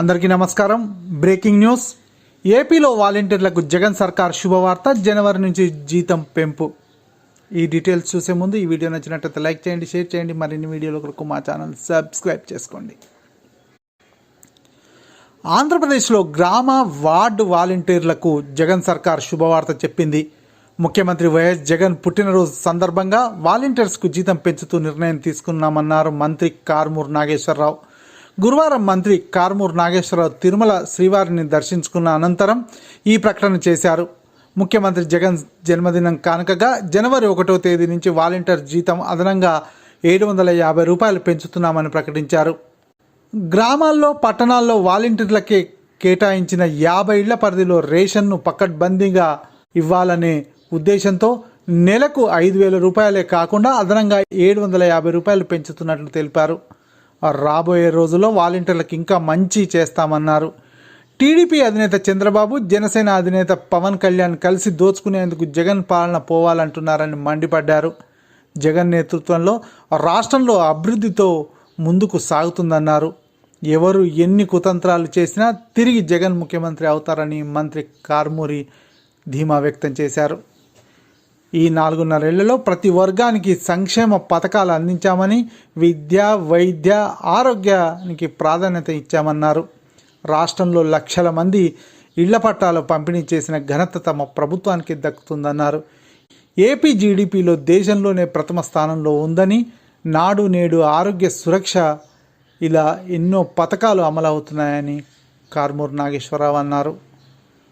అందరికీ నమస్కారం. Breaking news. ఏపీలో వాలంటీర్లకు జగన్ సర్కార్ శుభవార్త జనవరి నుంచి జీతం పెంపు. ఈ డీటెయిల్స్ చూసే ముందు ఈ వీడియో నచ్చినట్లయితే లైక్ చేయండి షేర్ చేయండి. మరిన్ని వీడియోల కొరకు మా ఛానల్ సబ్స్క్రైబ్ చేసుకోండి. ఆంధ్రప్రదేశ్లో గ్రామ వార్డు వాలంటీర్లకు జగన్ సర్కార్ శుభవార్త చెప్పింది. ముఖ్యమంత్రి వైఎస్ జగన్ పుట్టినరోజు సందర్భంగా వాలంటీర్స్కు జీతం పెంచుతూ నిర్ణయం తీసుకున్నామన్నారు మంత్రి కార్మూర్ నాగేశ్వరరావు. గురువారం మంత్రి కార్మూర్ నాగేశ్వరరావు తిరుమల శ్రీవారిని దర్శించుకున్న అనంతరం ఈ ప్రకటన చేశారు. ముఖ్యమంత్రి జగన్ జన్మదినం కానుకగా జనవరి ఒకటో తేదీ నుంచి వాలంటీర్ జీతం అదనంగా ఏడు వందల యాభై రూపాయలు పెంచుతున్నామని ప్రకటించారు. గ్రామాల్లో పట్టణాల్లో వాలంటీర్లకే కేటాయించిన యాభై ఇళ్ళ పరిధిలో రేషన్ను పకడ్బందీగా ఇవ్వాలనే ఉద్దేశంతో నెలకు ఐదు వేల రూపాయలే కాకుండా అదనంగా ఏడు వందల యాభై రూపాయలు పెంచుతున్నట్లు తెలిపారు. రాబోయే రోజుల్లో వాలంటీర్లకు ఇంకా మంచి చేస్తామన్నారు. టీడీపీ అధినేత చంద్రబాబు జనసేన అధినేత పవన్ కళ్యాణ్ కలిసి దోచుకునేందుకు జగన్ పాలన పోవాలంటున్నారని మండిపడ్డారు. జగన్ నేతృత్వంలో రాష్ట్రంలో అభివృద్ధితో ముందుకు సాగుతుందన్నారు. ఎవరు ఎన్ని కుతంత్రాలు చేసినా తిరిగి జగన్ ముఖ్యమంత్రి అవుతారని మంత్రి కార్మూరి ధీమా వ్యక్తం చేశారు. ఈ నాలుగున్నరేళ్ళలో ప్రతి వర్గానికి సంక్షేమ పథకాలు అందించామని విద్య వైద్య ఆరోగ్యానికి ప్రాధాన్యత ఇచ్చామన్నారు. రాష్ట్రంలో లక్షల మంది ఇళ్ళ పట్టాలు పంపిణీ చేసిన ఘనత తమ ప్రభుత్వానికి దక్కుతుందన్నారు. ఏపీ జీడిపిలో దేశంలోనే ప్రథమ స్థానంలో ఉందని నాడు నేడు ఆరోగ్య సురక్ష ఇలా ఎన్నో పథకాలు అమలవుతున్నాయని కార్మూర్ నాగేశ్వరరావు అన్నారు.